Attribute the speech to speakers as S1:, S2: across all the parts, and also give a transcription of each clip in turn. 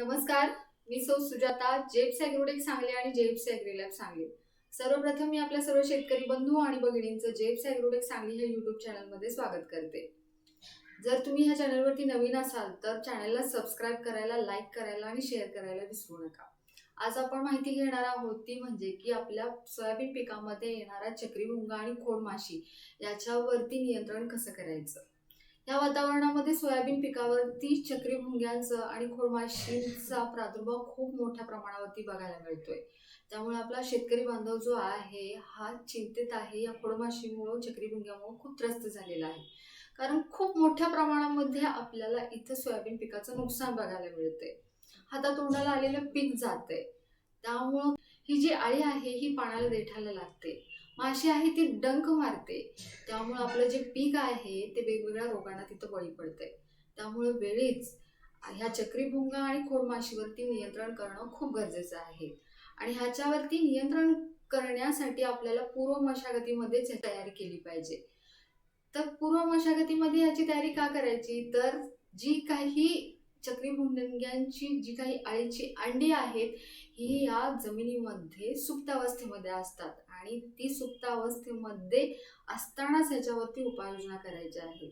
S1: नमस्कार मी सौ सुजाता जेप्स ॲग्रोटेक सांगली आणि जेप्स ॲग्रीलॅब सांगली. सर्वप्रथम मी आपल्या सर्व शेतकरी बंधू आणि बहिणींचं जेप्स सॅग्रोटेक सांगली हे यूट्यूब चॅनलमध्ये स्वागत करते. जर तुम्ही ह्या चॅनलवरती नवीन असाल तर चॅनलला सबस्क्राईब करायला लाईक करायला आणि शेअर करायला विसरू नका. आज आपण माहिती घेणार आहोत ती म्हणजे की आपल्या सोयाबीन पिकामध्ये येणारा चक्रीभुंगा आणि खोडमाशी याच्यावरती नियंत्रण कसं करायचं? या वातावरणामध्ये सोयाबीन पिकावरती चक्रीभुंग्यांचं आणि खोडमाशींचा प्रादुर्भाव खूप मोठ्या प्रमाणावरती बघायला मिळतोय. त्यामुळे आपला शेतकरी बांधव जो आहे हा चिंतित आहे या खोडमाशीमुळं चक्रीभुंग्यामुळं खूप त्रस्त झालेला आहे. कारण खूप मोठ्या प्रमाणामध्ये आपल्याला इथं सोयाबीन पिकाचं नुकसान बघायला मिळतंय. हातातोंडाला आलेलं पीक जातंय. त्यामुळं ही जी आळी आहे ही पाण्याला देठायला लागते. माशी आहे ती डंक मारते. त्यामुळं आपलं जे पीक आहे ते वेगवेगळ्या रोगांना तिथं बळी पडतंय. त्यामुळे वेळीच ह्या चक्रीभुंगा आणि खोडमाशीवरती नियंत्रण करणं खूप गरजेचं आहे. आणि ह्याच्यावरती नियंत्रण करण्यासाठी आपल्याला पूर्व मशागतीमध्येच तयारी केली पाहिजे. तर पूर्व मशागतीमध्ये ह्याची तयारी का करायची? तर जी काही चक्रीभुंग्यांची जी काही आळीची अंडी आहेत ही या जमिनीमध्ये सुप्त अवस्थेमध्ये असतात आणि ती सुप्त अवस्थेमध्ये असतानाच ह्याच्यावरती उपाययोजना करायच्या आहेत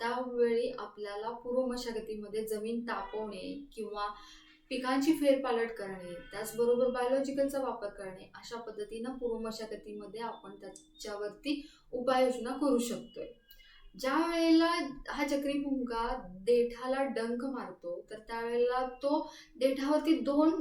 S1: त्यावेळी आपल्याला पूर्व मशागतीमध्ये जमीन तापवणे किंवा पिकांची फेरपालट करणे त्याचबरोबर बायोलॉजिकलचा वापर करणे अशा पद्धतीनं पूर्व मशागतीमध्ये आपण त्याच्यावरती उपाययोजना करू शकतोय. ज्या वेळेला हा चक्रीभुंगा देठाला डंक मारतो तर त्यावेळेला तो देठावरती दोन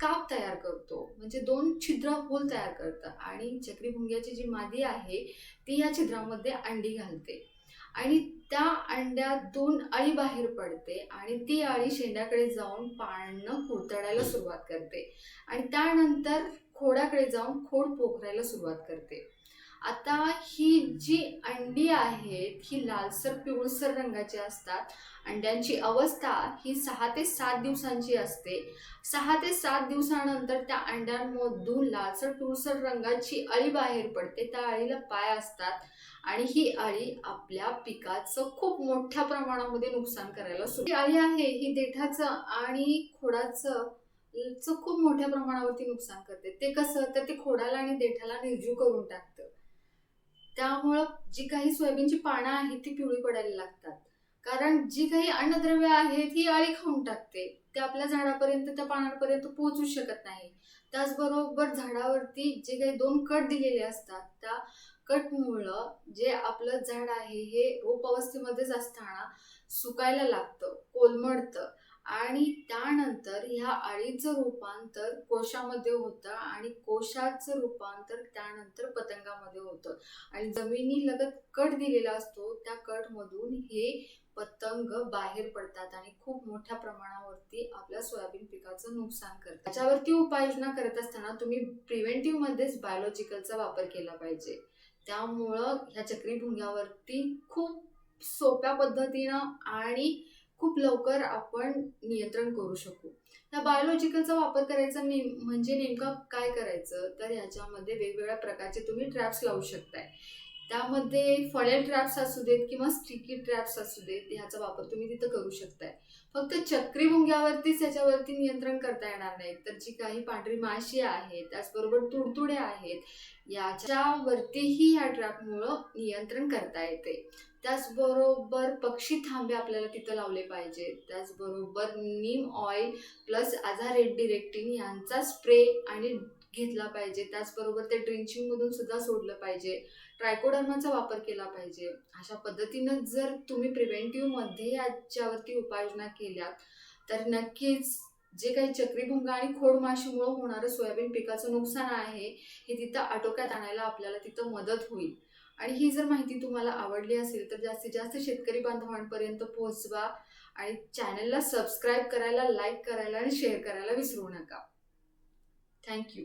S1: काप तयार करतो. म्हणजे दोन छिद्र होल तयार करतं आणि चक्रीभुंग्याची जी मादी आहे ती या छिद्रामध्ये अंडी घालते. आणि त्या अंड्यात दोन अळी बाहेर पडते आणि ती अळी शेंड्याकडे जाऊन पाळणं कुरतडायला सुरुवात करते. आणि त्यानंतर खोडाकडे जाऊन खोड पोखरायला सुरुवात करते. आता ही जी अंडी आहेत ही लालसर पिवळसर रंगाची असतात अंड्यांची अवस्था ही सहा ते सात दिवसांची असते. सहा ते सात दिवसानंतर त्या अंड्यांमधून लालसर पिवळसर रंगाची अळी बाहेर पडते. त्या अळीला पाय असतात आणि ही अळी आपल्या पिकाचं खूप मोठ्या प्रमाणामध्ये नुकसान करायला सुरू ही अळी आहे ही देठाचं आणि खोडाचं खूप मोठ्या प्रमाणावरती नुकसान करते. ते कसं? तर ते खोडाला आणि देठाला निर्जीव करून टाकतं. त्यामुळं जी काही सोयाबीनची पानं आहेत ती पिवळी पडायला लागतात. कारण जी काही अन्नद्रव्य आहेत ही अळी खाऊन टाकते. ते आपल्या झाडापर्यंत त्या पानांपर्यंत पोहोचू शकत नाही. त्याचबरोबर झाडावरती जे काही दोन कट दिलेले असतात त्या कटमुळं जे आपलं झाड आहे हे रोप अवस्थेमध्येच असताना सुकायला लागतं कोलमडतं. आणि त्यानंतर ह्या अळीचं रूपांतर कोशामध्ये होतं आणि कोशाचं रूपांतर त्यानंतर पतंगामध्ये होतं. आणि जमिनीलगत कट दिलेला असतो त्या कटमधून हे पतंग बाहेर पडतात आणि खूप मोठ्या प्रमाणावरती आपल्या सोयाबीन पिकाचं नुकसान करतात. त्याच्यावरती उपाययोजना करत असताना तुम्ही प्रिव्हेंटिव्ह मध्येच बायोलॉजिकलचा वापर केला पाहिजे. त्यामुळं ह्या चक्रीभुंग्यावरती खूप सोप्या पद्धतीनं आणि खूप लवकर आपण नियंत्रण करू शकू. त्या बायोलॉजिकलचा वापर करायचा नेम म्हणजे नेमका काय करायचं? तर ह्याच्यामध्ये वेगवेगळ्या प्रकारचे तुम्ही ट्रॅप्स लावू शकताय. त्यामध्ये फळेल ट्रॅप्स असू देत किंवा स्टिकी ट्रॅप्स असू देत ह्याचा वापर तुम्ही तिथं करू शकताय. फक्त चक्रीभुंग्यावरतीच याच्यावरती नियंत्रण करता येणार नाही. तर जी काही पांढरी माशी आहे त्याचबरोबर तुडतुडे आहेत याच्यावरतीही या ट्रॅपमुळं नियंत्रण करता येते. त्याचबरोबर पक्षी थांबे आपल्याला तिथं लावले पाहिजे. त्याचबरोबर neem oil plus azadirachtin यांचा स्प्रे आणि घेतला पाहिजे. त्याचबरोबर ते ड्रिंचिंगमधून सुद्धा सोडलं पाहिजे. ट्रायकोडर्माचा वापर केला पाहिजे. अशा पद्धतीनं जर तुम्ही प्रिव्हेंटिव्हमध्ये याच्यावरती उपाययोजना केल्यात तर नक्कीच जे काही चक्रीभुंगा आणि खोडमाशीमुळं होणारं सोयाबीन पिकाचं नुकसान आहे हे तिथं आटोक्यात आणायला आपल्याला तिथं मदत होईल. आणि ही जर माहिती तुम्हाला आवडली असेल तर जास्तीत जास्त शेतकरी बांधवांपर्यंत पोहोचवा आणि चॅनलला सबस्क्राईब करायला लाईक करायला आणि शेअर करायला विसरू नका. थँक्यू